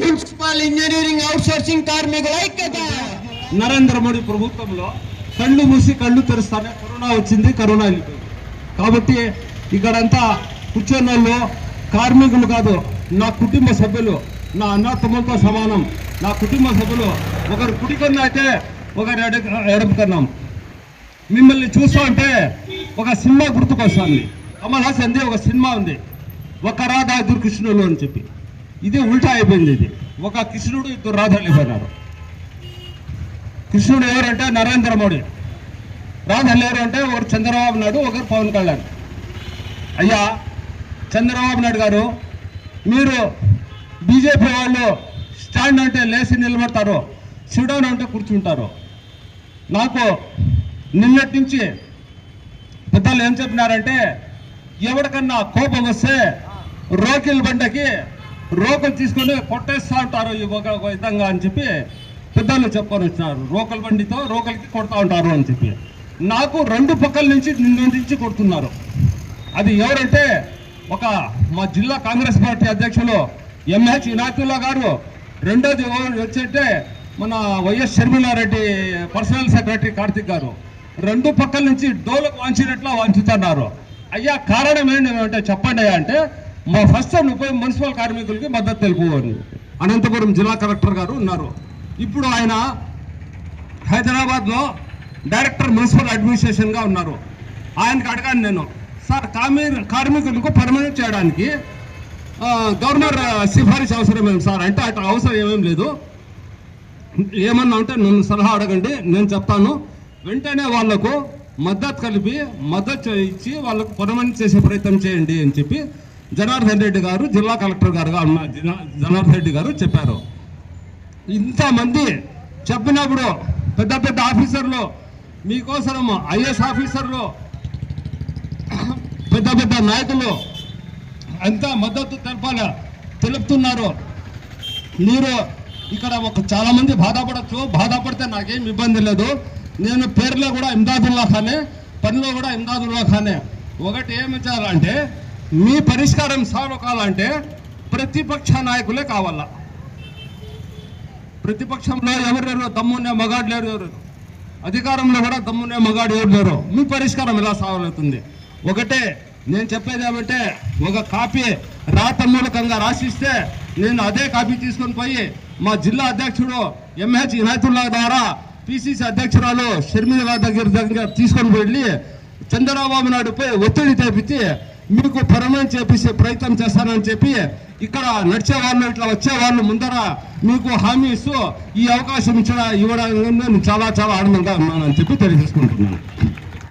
Municipal engineering out sourcing కార్మికుల ఐక్యత. నరేంద్ర మోడీ ప్రభుత్వంలో కళ్ళు మూసి కళ్ళు తెరుస్తానే కరోనా వచ్చింది కరోనా వెళ్ళిపోయింది. కాబట్టి ఇక్కడంతా వాళ్ళు కార్మికులు కాదు నా కుటుంబ సభ్యులు నా అన్నతమ్ములతో సమానం. నా కుటుంబ సభ్యులు ఒకరు కుడికన్నా అయితే ఒకరు ఎడ ఎడపకన్నాం మిమ్మల్ని చూస్తూ అంటే ఒక సినిమా గుర్తుకొస్తుంది. కమల్ హాసన్ ఒక సినిమా ఉంది. ఒక రాధా ఇద్దరు కృష్ణులు అని చెప్పి. ఇది ఉల్టా అయిపోయింది ఇది. ఒక కృష్ణుడు ఇద్దరు రాధలు అయిపోయినారు. కృష్ణుడు ఎవరంటే నరేంద్ర మోడీ. రాధలు ఎవరంటే ఒకరు చంద్రబాబు నాయుడు ఒకరు పవన్ కళ్యాణ్. అయ్యా చంద్రబాబు నాయుడు గారు మీరు బీజేపీ వాళ్ళు స్టాండ్ అంటే లేచి నిలబడతారు సిడౌన్ అంటే కూర్చుంటారు. నాకు నిన్నటి నుంచి పెద్దలు ఏం చెప్పినారంటే ఎవరికన్నా కోపం వస్తే రోకిల్ బండకి రోకలు తీసుకొని కొట్టేస్తా ఉంటారు ఈ ఒక ఒక విధంగా అని చెప్పి పెద్దలు చెప్పుకొని వచ్చినారు రోకల్ బండితో రోకలికి కొడతా ఉంటారు అని చెప్పి. నాకు రెండు పక్కల నుంచి నిన్న నుంచి కొడుతున్నారు. అది ఎవరంటే ఒక మా జిల్లా కాంగ్రెస్ పార్టీ అధ్యక్షులు ఎంహెచ్ ఇనాతుల్లా గారు. రెండోది వచ్చేటే మన YS Sharmila Reddy personal secretary Karthik garu. రెండు పక్కల నుంచి డోలకు వాంచినట్లు వాంచుతున్నారు. అయ్యా కారణం ఏంటంటే చెప్పండి అంటే మా ఫస్ట్ ముప్పై మున్సిపల్ కార్మికులకి మద్దతు తెలుపుకోవాలి అనంతపురం జిల్లా కలెక్టర్ గారు ఉన్నారు. ఇప్పుడు ఆయన హైదరాబాద్లో డైరెక్టర్ మున్సిపల్ అడ్మినిస్ట్రేషన్గా ఉన్నారు. ఆయనకి అడగాను నేను. సార్ కార్మి కార్మికులకు పర్మనెంట్ చేయడానికి గవర్నర్ సిఫారిసు అవసరం ఏం సార్? అంటే అటు అవసరం ఏమేం లేదు. ఏమన్నా ఉంటే నన్ను సలహా అడగండి నేను చెప్తాను. వెంటనే వాళ్ళకు మద్దతు కలిపి మద్దతు ఇచ్చి వాళ్ళకు పర్మనెంట్ చేసే ప్రయత్నం చేయండి అని చెప్పి జనార్దన్ రెడ్డి గారు జిల్లా కలెక్టర్ గారుగా ఉన్న జనార్దన్ రెడ్డి గారు చెప్పారు. ఇంతమంది చెప్పినప్పుడు పెద్ద పెద్ద ఆఫీసర్లు మీకోసం ఐఏఎస్ ఆఫీసర్లు పెద్ద పెద్ద నాయకులు ఎంత మద్దతు తెలపాల తెలుపుతున్నారు. మీరు ఇక్కడ ఒక చాలామంది బాధపడచ్చు బాధపడితే నాకేం ఇబ్బంది లేదు. నేను పేర్లో కూడా ఇమ్దాదుల్లా ఖానే పనిలో కూడా ఇమ్దాదుల్లా ఖానే. ఒకటి ఏమి చేయాలంటే మీ పరిష్కారం సాల్వ్ కావాలంటే ప్రతిపక్ష నాయకులే కావాలా? ప్రతిపక్షంలో ఎవరెవరు దమ్మునే మగాడు లేరు ఎవరు? అధికారంలో కూడా దమ్మునే మగాడు ఎవరు లేరు? మీ పరిష్కారం ఎలా సాగుతుంది? ఒకటే నేను చెప్పేది ఏమంటే ఒక కాపీ రాత మూలకంగా రాసిస్తే నేను అదే కాపీ తీసుకొని పోయి మా జిల్లా అధ్యక్షుడు ఎంహెచ్ ఇనాయతుల్లా ద్వారా పిసిసి అధ్యక్షురాలు షర్మిల దగ్గర దగ్గర తీసుకొని వెళ్ళి చంద్రబాబు నాయుడుపై ఒత్తిడి తెప్పించి మీకు పరమని చేపించే ప్రయత్నం చేస్తానని చెప్పి ఇక్కడ నడిచే వాళ్ళు ఇట్లా వచ్చే వాళ్ళు ముందర మీకు హామీ ఇస్తూ ఈ అవకాశం ఇచ్చడం ఇవ్వడానికి నేను చాలా చాలా ఆనందంగా ఉన్నానని చెప్పి తెలియజేసుకుంటున్నాను.